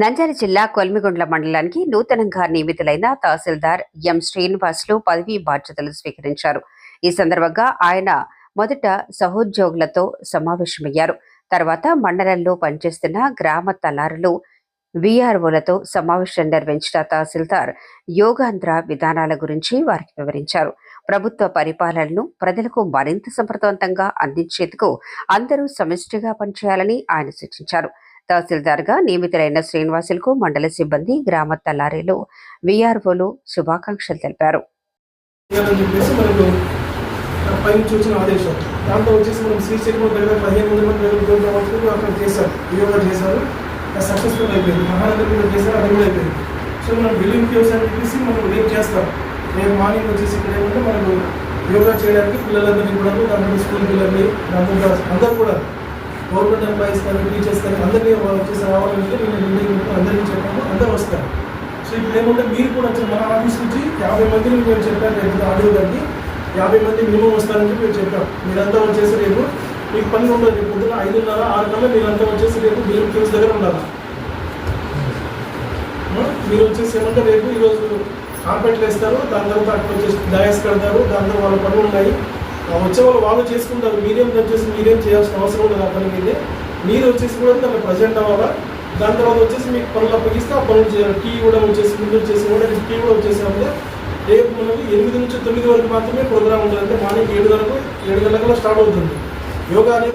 నంద్యాల జిల్లా కొల్మిగుండ్ల మండలానికి నూతనంగా నియమితులైన తహసీల్దార్ ఎం శ్రీనివాసులు పదవీ బాధ్యతలు స్వీకరించారు. ఈ సందర్భంగా ఆయన మొదట సహోద్యోగులతో సమావేశమయ్యారు. తర్వాత మండలంలో పనిచేస్తున్న గ్రామ తలారులు వీఆర్ఓలతో సమావేశం నిర్వహించిన తహసీల్దార్ యోగాంధ్ర విధానాల గురించి వారికి వివరించారు. ప్రభుత్వ పరిపాలనను ప్రజలకు మరింత సమర్థవంతంగా అందించేందుకు అందరూ సమిష్టిగా పనిచేయాలని ఆయన సూచించారు. తహసీల్దార్గా నియమితులైన శ్రీనివాసులకు మండల సిబ్బంది గ్రామ తల్లారీలు విఆర్ఓలు శుభాకాంక్షలు తెలిపారు. పైన చూసిన ఆదేశం. దాంతో వచ్చేసి మనం శ్రీశైలం దగ్గర పదిహేను వందల మంది దగ్గర ఉద్యోగం వరకు అక్కడ చేశారు. యోగా చేశారు. సక్సెస్ఫుల్ అయిపోయింది. మహానగర్ కూడా చేశారు అది కూడా అయిపోయింది. సో మనం బిల్లింగ్ కేవ్స్ అని చెప్పేసి మనం రేపు చేస్తాం. రేపు మార్నింగ్ వచ్చేసి ఇక్కడ ఏమంటే మనకు యోగా చేయడానికి పిల్లలందరినీ కూడా దాంట్లో స్కూల్ పిల్లల్ని దాంట్లో అందరూ కూడా గవర్నమెంట్ ఎంప్లాయీస్ కానీ టీచర్స్ కానీ అందరినీ వాళ్ళు వచ్చేసి రావాలంటే నేను బిల్డింగ్ అందరికీ చెప్పాము అందరూ వస్తారు. సో ఇప్పుడు ఏమంటే మీరు కూడా వచ్చి మన ఆఫీస్ నుంచి యాభై మందిని మేము చెప్పాను రేపు ఆడియో గారికి యాభై మంది మినిమం వస్తారని చెప్పి మేము చెప్పాం మీరంతా వచ్చేసి రేపు మీకు పని ఉండదు రేపు పొద్దున ఐదున్నర ఆరు కల్లా మీరంతా వచ్చేసి రేపు మీరు క్యూస్ దగ్గర ఉండాలి. మీరు వచ్చేసి ఏమంటే రేపు ఈరోజు కార్పెట్లు వేస్తారు దాని తర్వాత అక్కడ వచ్చేసి డయాస్ కడతారు దాని తర్వాత వాళ్ళ పనులు ఉన్నాయి. వచ్చే వాళ్ళు వాళ్ళు చేసుకుంటారు. మీరేం వచ్చేసి మీరేం చేయాల్సిన అవసరం ఉండదు. ఆ పని మీదే మీరు వచ్చేసి కూడా దాన్ని ప్రజెంట్ అవ్వాలా? దాని తర్వాత వచ్చేసి మీకు పనులు అప్పగిస్తే ఆ పనులు చేయాలి. టీ కూడా వచ్చేసి ముందు వచ్చేసి కూడా టీ కూడా వచ్చేసామంటే రేపు మనకి ఎనిమిది నుంచి తొమ్మిది వరకు మాత్రమే ప్రోగ్రామ్ ఉంటుంది అంటే మార్నింగ్ ఏడు వరకు ఏడు గంటల స్టార్ట్ అవుతుంది. యోగా అనేది